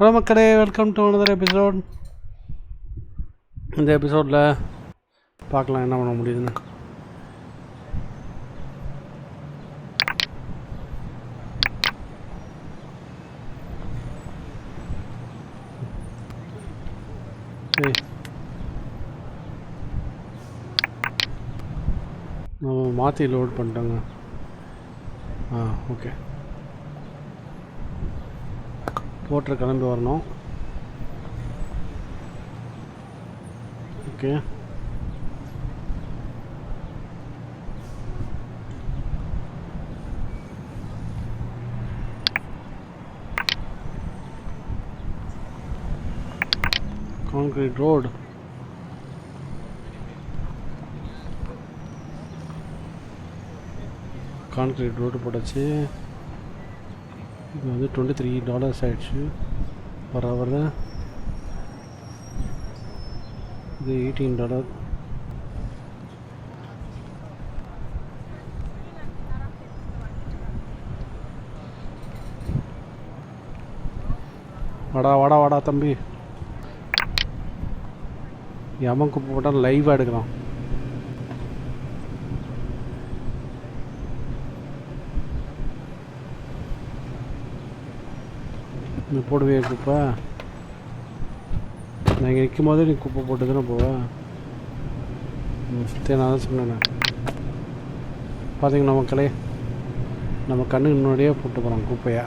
Hello மக்களே welcome to another episode இந்த எபிசோடில் பார்க்கலாம் என்ன பண்ண முடியுதுன்னு. சரி. நம்ம மாற்றி லோட் பண்ணிட்டோங்க. ஆ ஓகே போட்டு கிளம்பி வரணும். Okay concrete road concrete road போட்டாச்சு. இது வந்து டுவெண்ட்டி த்ரீ டாலர்ஸ் ஆகிடுச்சு பர் ஹவர் இது எயிட்டீன் டாலர் வாடா வாடா வாடா தம்பி. எவன் குப்பை போட்டால் லைவாக எடுக்கிறான் நீ போடுவே குப்பை? நான் இங்கே நிற்கும் போதே நீ குப்பை போட்டு தானே போவேன் சுத்தே நான் தான் சொன்னேன். பார்த்தீங்கன்னா மக்களே நம்ம கண்ணுக்கு முன்னாடியே போட்டு போகிறோம் குப்பையை.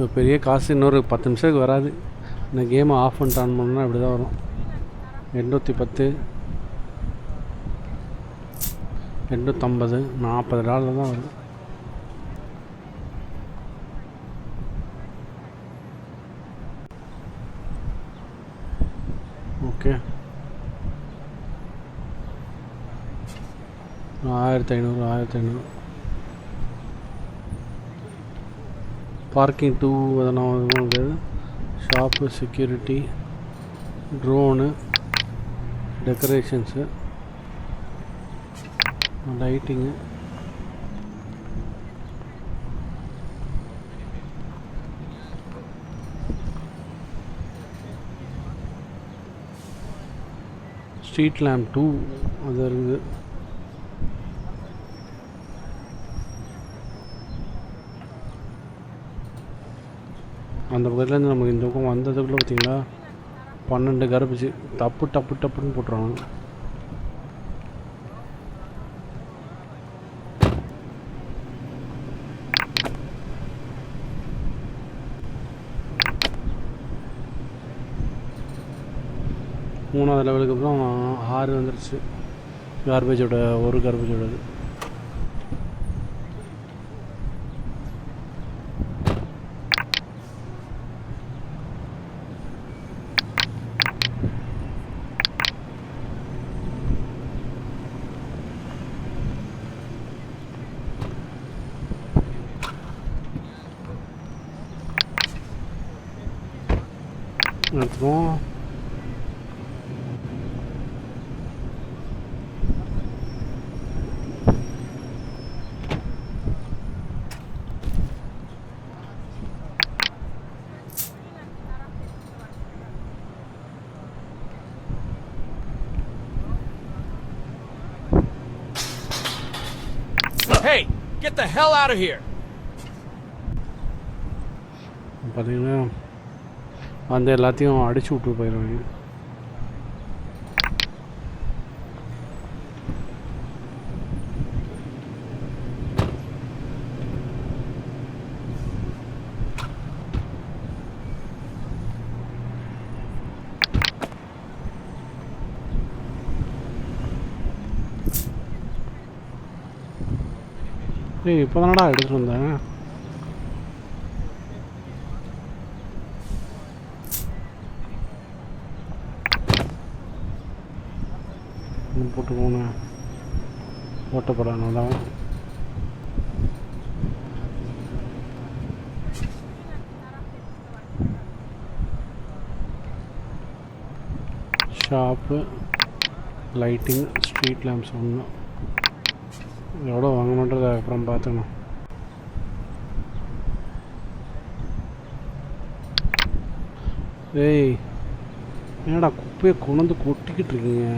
இப்போ பெரிய காசு இன்னொரு பத்து நிமிஷத்துக்கு வராது. இந்த கேமை ஆஃப் பண்ணிட்டு ஆன் பண்ணால் இப்படி தான் வரும். எண்ணூற்றி பத்து. எண்ணூற்றம்பது நாற்பது டாலர் தான் வரும் ஓகே ஆயிரத்தி ஐநூறு ஆயிரத்தி ஐநூறு. பார்க்கிங் டூ அதெல்லாம் கிடையாது shop security drone decorations lighting. Street lamp too அது இருக்குது. அந்த பக்கத்துலேருந்து நமக்கு இந்த பக்கம் வந்ததுக்குள்ளே பார்த்தீங்களா? பன்னெண்டு கருப்பிச்சு. தப்பு டப்பு டப்புன்னு போட்டுருவாங்க. மூணாவது லெவலுக்கு அப்புறம் ஆறு வந்துருச்சு. கார்பேஜோட ஒரு கார்பேஜோட இது எடுத்துருவோம் Hey, get the hell out of here! பார்த்தீங்கன்னா அந்த எல்லாத்தையும் அடிச்சு விட்டு போயிடுவாங்க டேய் இப்போ தானடா எடுத்துகிட்டு வந்தேன் போட்டு போனேன். ஓட்டப்படாது ஷாப்பு லைட்டிங் ஸ்ட்ரீட் லேம்ப்ஸ் ஒன்று எவ்வளோ வாங்கணுன்றது அப்புறம் பார்த்துக்கணும். ஏய் என்னடா குப்பையை கொண்டு கொட்டிக்கிட்டு இருக்கீங்க?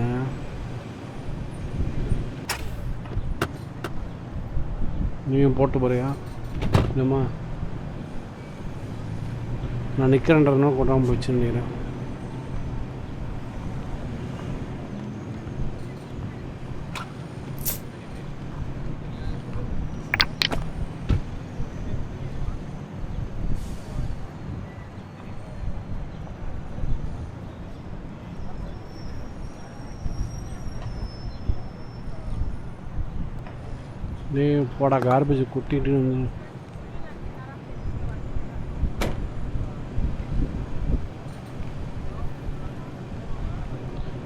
நீயும் போட்டு போறியா? இல்லைம்மா நான் நிற்கிறேன்றதுனால கொண்டாமல் போச்சுன்னு நினைக்கிறேன் நீ போடா கார்பேஜ் கொட்டிட்டு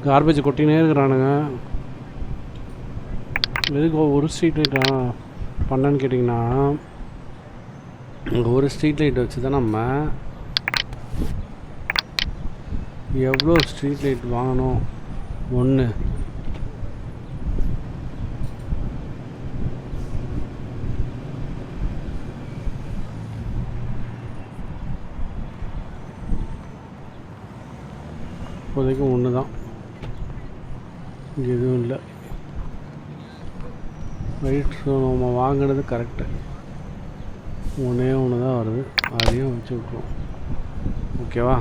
கார்பேஜ் கொட்டினே இருக்கிறானுங்க. எதுக்கு ஒரு ஸ்ட்ரீட் லைட் பண்ணேன்னு கேட்டிங்கன்னா இங்கே ஒரு ஸ்ட்ரீட் லைட் வச்சு தான் நம்ம எவ்வளோ ஸ்ட்ரீட் லைட் வாங்கணும்? ஒன்று இப்போதைக்கும் ஒன்று தான். இங்கே எதுவும் இல்லை. ரைட் ஸோ நம்ம வாங்கினது கரெக்டு ஒன்றே ஒன்று தான் வருது. அதையும் வச்சு விட்ருவோம் ஓகேவா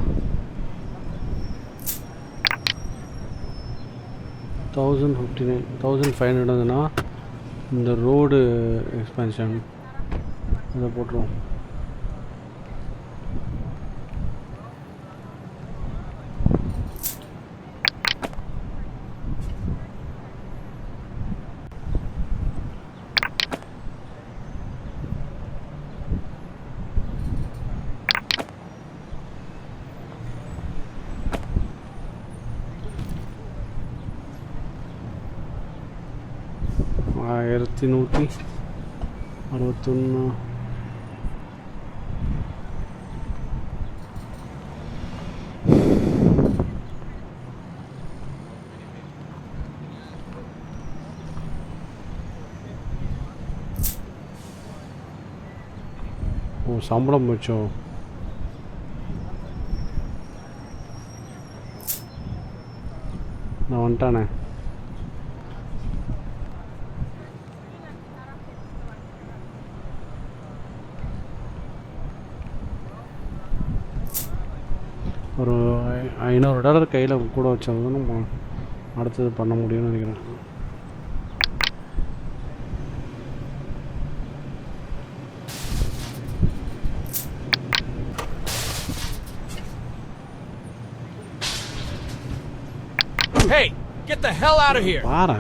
thousand fifty nine thousand five hundred வந்துன்னா இந்த ரோடு எக்ஸ்பென்ஷன் அதை போட்டுருவோம். ஆயிரத்தி நூற்றி அறுபத்தொன்று ஓ சம்பளம் போச்சோ நான் வந்துட்டானே ஒரு ஐ- ஐநூறு டாலர் கையில் கூட வச்சாலும் நம்ம அடுத்தது பண்ண முடியும்னு நினைக்கிறேன் Hey, get the hell out of here! பாரு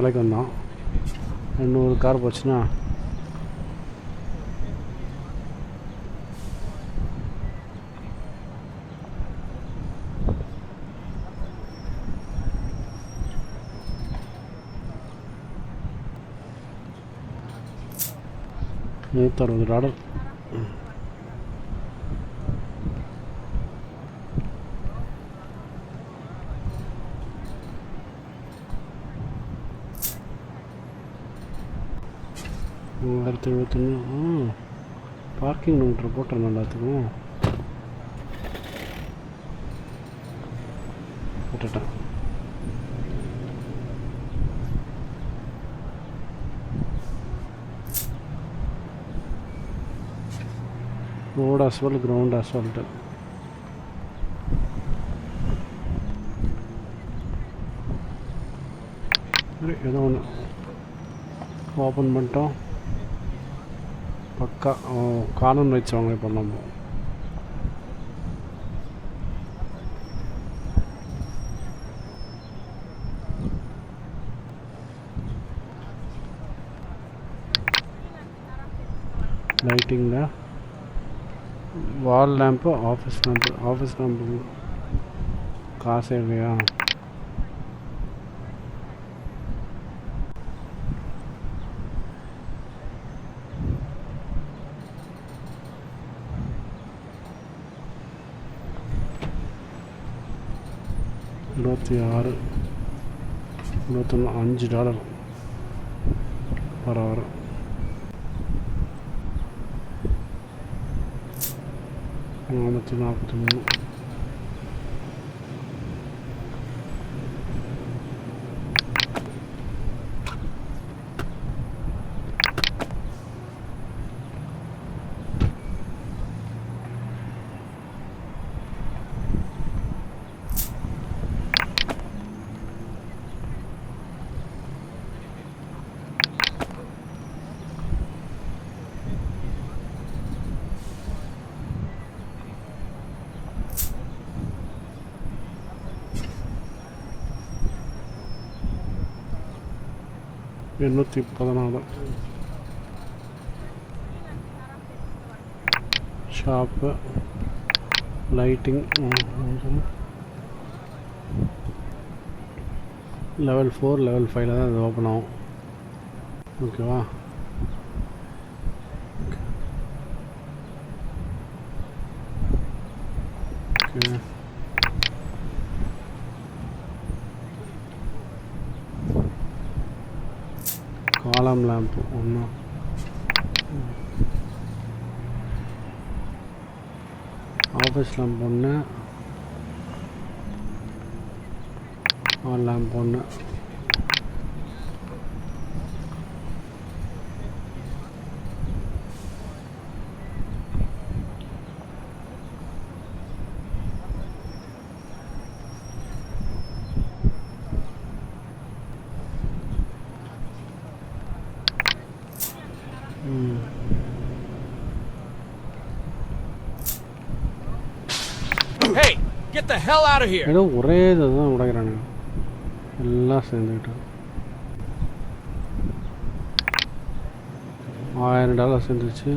இப்போதான் வேலைக்கு வந்தோம் இன்னொரு கார் போச்சுன்னா. நூற்றறுபது டாலர். பார்க்கிங் மீட்டர் போட்டுறேன் எல்லாத்துக்கும் போட்டுட்டேன் ரோடு அஸ்வால்ட் கிரவுண்ட் அஸ்வால்ட்டு ஏதோ ஒன்று ஓப்பன் பண்ணிட்டோம். பக்கா கார்னர் ரைட்ஸ் வாங்க இப்போ நம்ம லைட்டிங்கில் wall lamp office lamp office lamp காசே இல்லையா இருபத்தி ஆறு இருபத்தொன்று அஞ்சு டாலர் பரவாயில்ல நானூற்றி நாற்பத்தி மூணு. எண்ணூற்றி பதினாலு. Shop lighting level four level ஃபைவ்ல தான் இது ஓப்பன் ஆகும். ஓகேவா ஓகே காலம் லேம்ப் ஒன்று ஆஃபீஸ் லேம்ப் ஒன்று ஆல் லேம்ப் ஒன்று Hey, get the hell out of here! ஏதோ ஒரே இதை தான் உடைக்கிறானுங்க. எல்லாம் சேர்ந்துக்கிட்டு ஆயிரம் டாலர் சேர்ந்துருச்சு.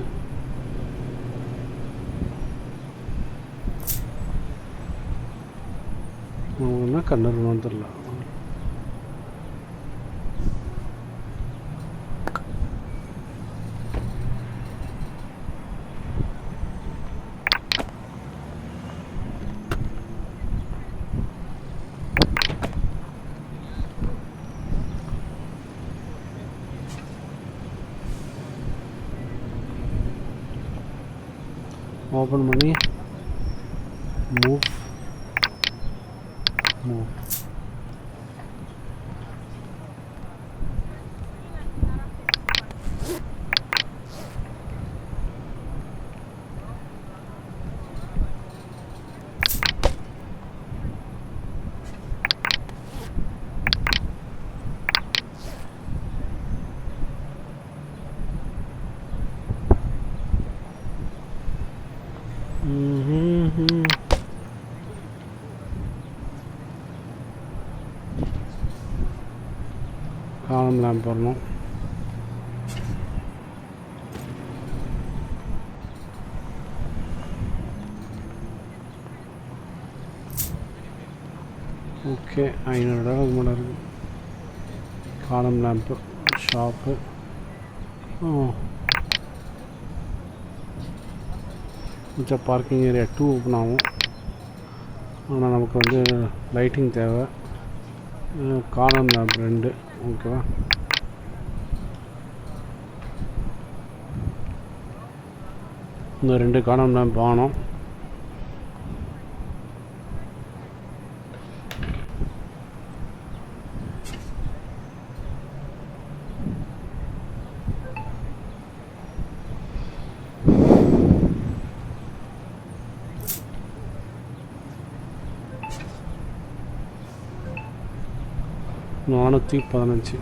அவங்க என்ன கண்டுருவான்னு 嗯 லேம்ப் வரணும் ஓகே ஐநூறு டாலர் மேலே இருக்குது காலம் லேம்ப்பு ஷாப்பு மிச்ச மிச்சம் பார்க்கிங் ஏரியா டூ ஓப்பன் ஆகும். ஆனால் நமக்கு வந்து லைட்டிங் தேவை. காலம் லேம்ப் ரெண்டு. ஓகேவா இந்த ரெண்டு காலம் தான் ஆனோம் நானூற்றி பதினஞ்சு.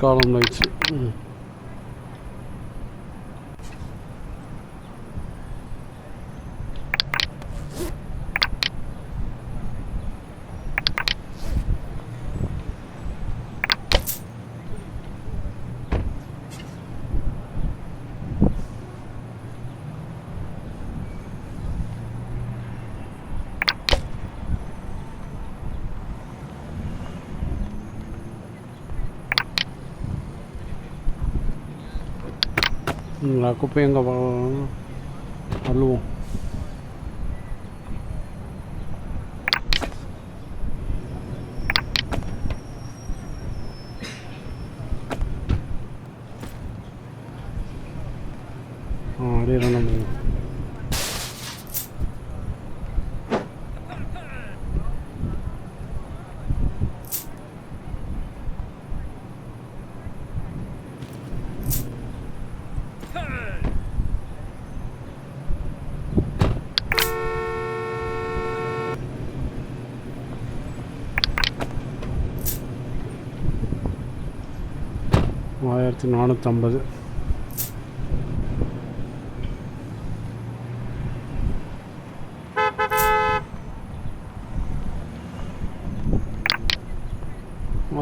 காலம் லைட்ஸ் ம், குப்பை எங்கே அள்ளுவோம் ஆ ஆயிரத்தி நானூற்றம்பது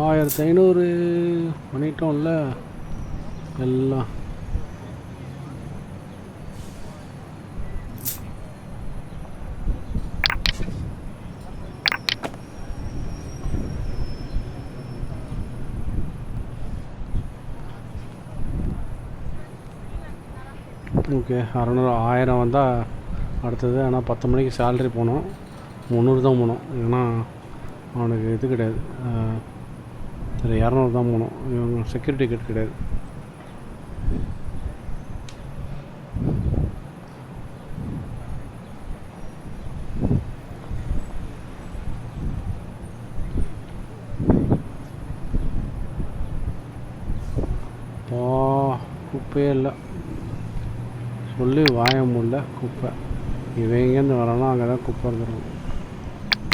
ஆயிரத்தி ஐநூறு பண்ணிட்டோம்ல எல்லாம். ஓகே. அறநூறு ஆயிரம் வந்தால் அடுத்தது. ஆனால் பத்து மணிக்கு சேலரி போகணும் முந்நூறு தான் போகணும் ஏன்னா அவனுக்கு இது கிடையாது. சரி இரநூறு தான் போகணும் இவங்க செக்யூரிட்டி கேட் கிடையாது. பா குப்பையே இல்லை. சொல்லி வாய முடியல குப்பை. இவன் எங்கேருந்து வரணும் அங்கே தான் குப்பை இருந்துடும்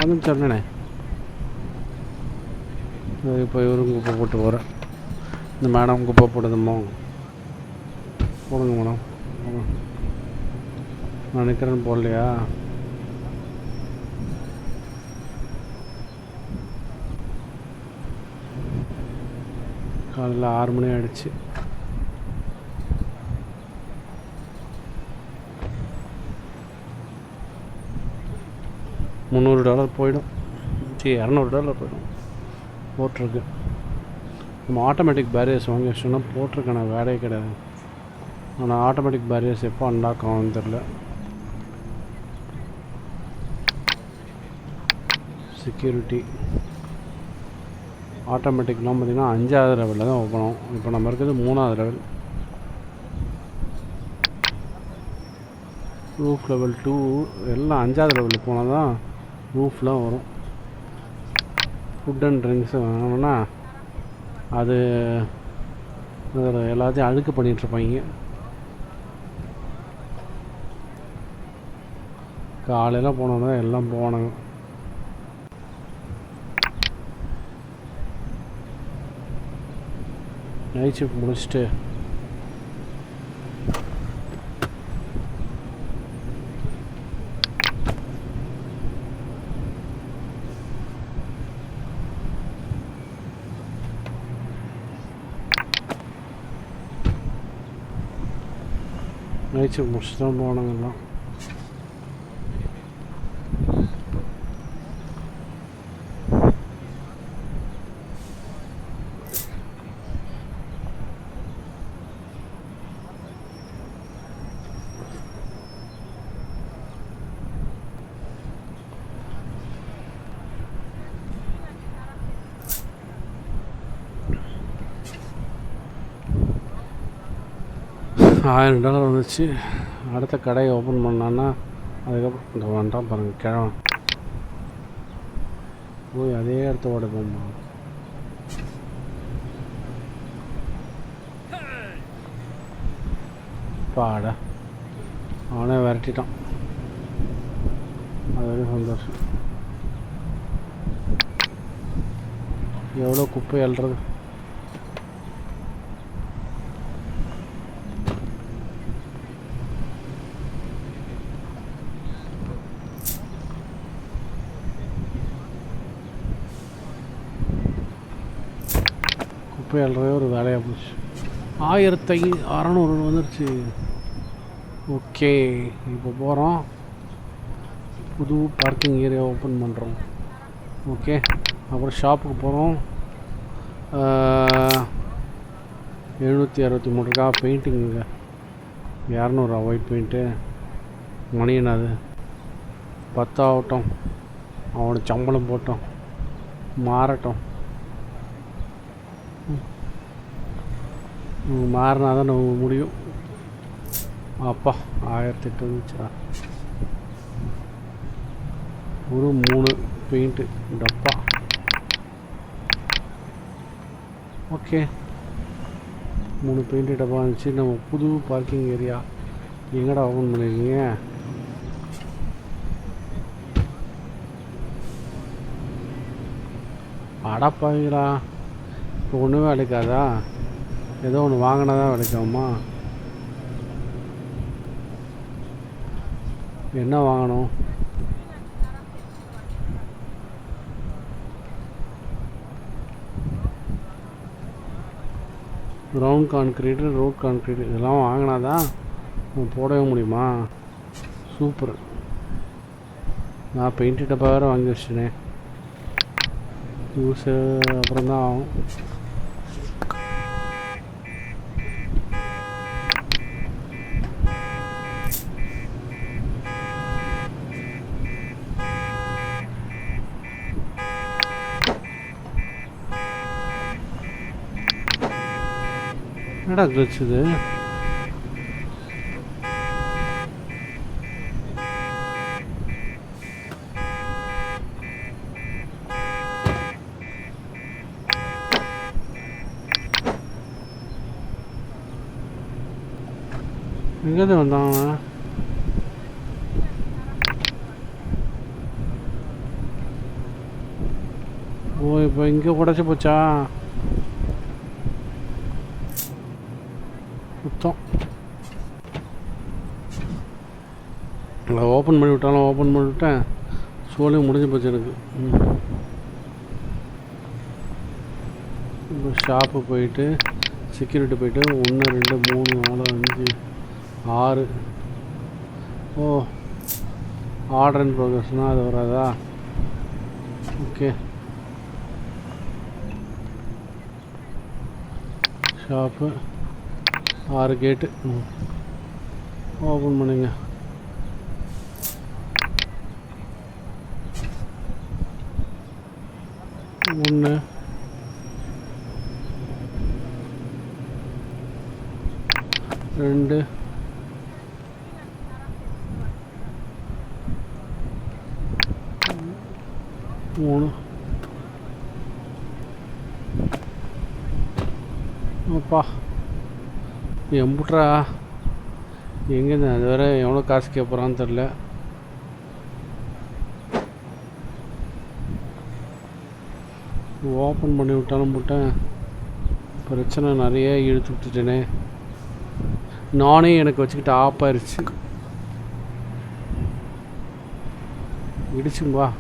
வந்து சொன்னேனே. இப்போ இவரும் குப்பை போட்டு போகிறேன் இந்த மேடம் குப்பை போடுதுமோ போடுங்க மேடம். போடுங்க. நான் நிற்கிறேன்னு போடலையா? காலையில் ஆறு மணி ஆயிடுச்சு. முந்நூறு டாலர் போயிடும். சரி இரநூறு டாலர் போயிடும். போட்டிருக்கு. நம்ம ஆட்டோமேட்டிக் பேரியர்ஸ் வாங்கி வச்சோம்னா போட்டிருக்கான வேலையே கிடையாது. ஆனால் ஆட்டோமேட்டிக் பேரியர்ஸ் எப்போ அன்லாக் ஆகும்னு தெரில செக்யூரிட்டி ஆட்டோமேட்டிக்லாம் பார்த்திங்கன்னா அஞ்சாவது லெவலில் தான் ஓப்பன் ஆகும். இப்போ நம்ம இருக்கிறது மூணாவது லெவல் ரூஃப் லெவல் டூ எல்லாம் அஞ்சாவது லெவலில் போனால் தான் ரூஃப்லாம் வரும். ஃபுட் அண்ட் ட்ரிங்க்ஸ் வாங்கினோன்னா அது எல்லாத்தையும் அழுக்கு பண்ணிகிட்ருப்பாங்க காலையில் போனோன்னா எல்லாம் போனாங்க நைட் ஷிஃப்ட் முடிச்சுட்டு நைட் ஷிஃப்ட் முடிச்சுட்டு ஆயிரம் டாலர் வந்துச்சு. அடுத்த கடையை ஓப்பன் பண்ணான்னா அதுக்கப்புறம் இந்த வந்துட்டான் பாருங்கள் கிழவன். போய் அதே இடத்த ஓட போமா பாடா. அவனே விரட்டிட்டான். அது வரைக்கும் சந்தோஷம். எவ்வளோ குப்பை அள்ளுறது? போய் அள்ளுறதே ஒரு வேலையாக போச்சு. ஆயிரத்தி அறநூறு வந்துருச்சு. ஓகே இப்போ போகிறோம் புது பார்க்கிங் ஏரியா ஓப்பன் பண்ணுறோம் ஓகே அப்புறம் ஷாப்புக்கு போகிறோம் எழுநூற்றி அறுபத்தி மூணு ரூபா பெயிண்டிங்குங்க இரநூறுவா ஒயிட் பெயிண்ட்டு மணி என்னது? பத்தாகட்டும். அவனுக்கு சம்பளம் போட்டோம். மாறட்டும். மாறினா தான் நம்ம முடியும். அப்பா ஆயிரத்தி எட்டு வந்துச்சா? ஒரு மூணு பெயிண்ட்டு டப்பா ஓகே. மூணு பெயிண்ட்டு டப்பா இருந்துச்சு நம்ம புது பார்க்கிங் ஏரியா எங்கடா ஓப்பன் பண்ணியிருக்கீங்க அடப்பாவீங்களா இப்போ ஒன்றுமே விளைக்காதா ஏதோ ஒன்று வாங்கினா தான் விளைக்காமா என்ன வாங்கணும்? க்ரௌண்ட் கான்க்ரீட்டு ரோட் கான்க்ரீட் இதெல்லாம் வாங்கினா தான் போடவே முடியுமா? சூப்பர் நான் பெயிண்ட் டப்பா வேறு வாங்கி வச்சிட்டேனே. யூஸு அப்புறம் தான் ஆகும். என்னடா glitch இது எங்கேருந்து வந்தான் அவன்? ஓ இப்போ இங்கே உடச்சி போச்சா? மொத்தம். நான் ஓப்பன் பண்ணி விட்டாலும் ஓப்பன் பண்ணி விட்டேன் சோழியும் முடிஞ்சு போச்சு எனக்கு. இப்போ ஷாப்பு போயிட்டு செக்யூரிட்டி போயிட்டு ஒன்று ரெண்டு மூணு நாலு அஞ்சு ஆறு. ஓ ஆர்டர் அண்ட் ப்ரோக்ரஸ்னால் அது வராதா? ஓகே. ஷாப்பு ஆறு கேட்டு. ஓப்பன் பண்ணுங்க. ஒன்று ரெண்டு. மூணு. அப்பா. எம்புட்ரா எங்கேருந்து அது வேற எவ்வளோ காசு கேட்பறான்னு தெரில. ஓப்பன் பண்ணி விட்டாலும் போட்டேன். பிரச்சனை நிறைய இழுத்து விட்டுட்டேனே. நானே எனக்கு வச்சுக்கிட்டு ஆப் ஆயிடுச்சு இடிச்சும்பா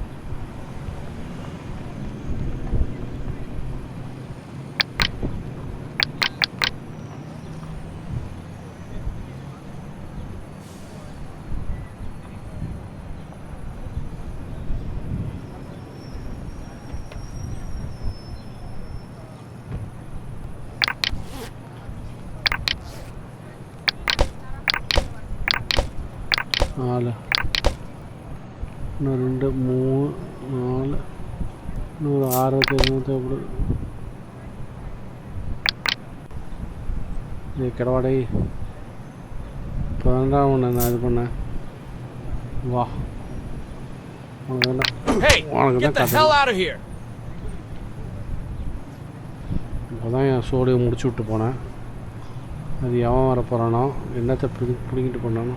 நாலு இன்னும் ரெண்டு மூணு நாலு இன்னொரு ஆறுபத்தி எதுவும் தேவைப்படுது இது கிடவாடை இப்போ உன்னை நான் இது பண்ணேன் வா உனக்கு வேண்டாம் Hey, உனக்கு get தான் the hell கதை out of here! இப்போ தான் என் சோடியை முடிச்சு விட்டு போனேன் அது எவன் வர போகிறானோ என்னத்தை பிடி பிடிங்கிட்டு போனானோ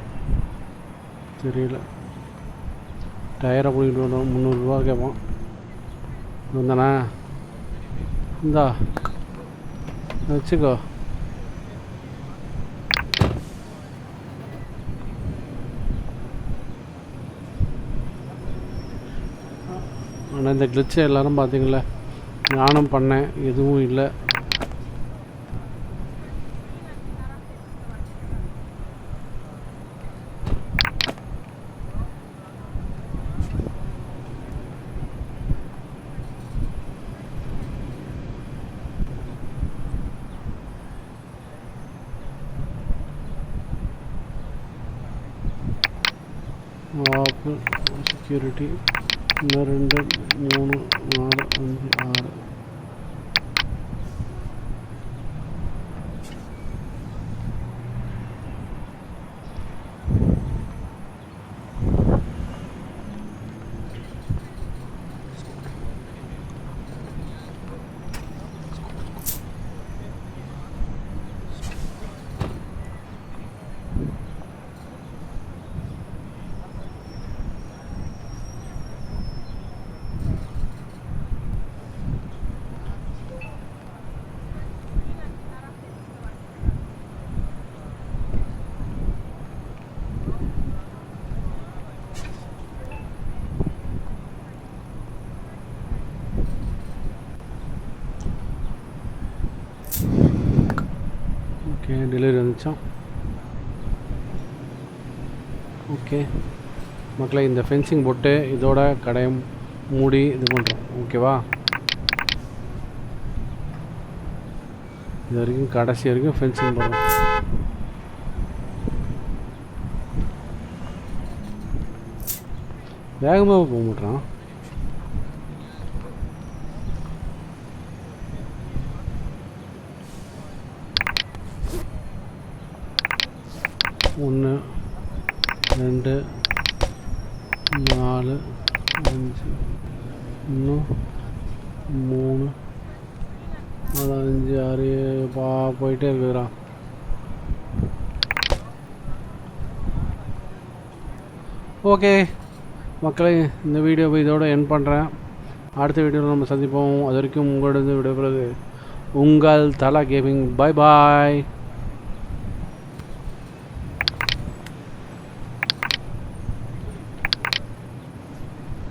தெரியல. டயரை பிடிக்கிட்டு வந்தோம் முந்நூறுரூவா கேட்போம் வந்தானா? இந்தா. வச்சுக்கோ. ஆனால் இந்த கிளிச்சை எல்லோரும் பார்த்தீங்களா நானும் பண்ணேன் எதுவும் இல்லை. ஆரம்பித்தோம் ஓகே மக்களை இந்த ஃபென்சிங் போட்டு இதோட கடையை மூடி இது பண்ணுறோம் ஓகேவா இது வரைக்கும் கடைசி வரைக்கும் ஃபென்சிங் போடுறோம் வேகமாக போக மாட்டேறான் ஒன்று ரெண்டு நாலு அஞ்சு இன்னும் மூணு நாலு அஞ்சு ஆறு பா போயிட்டே இருக்குதுடா. ஓகே மக்களே இந்த வீடியோவை இதோட என் பண்ணுறேன் அடுத்த வீடியோவில் நம்ம சந்திப்போம். அது வரைக்கும் உங்களோட விடைபெறுவது உங்கள் தலா கேமிங் பாய் பாய்.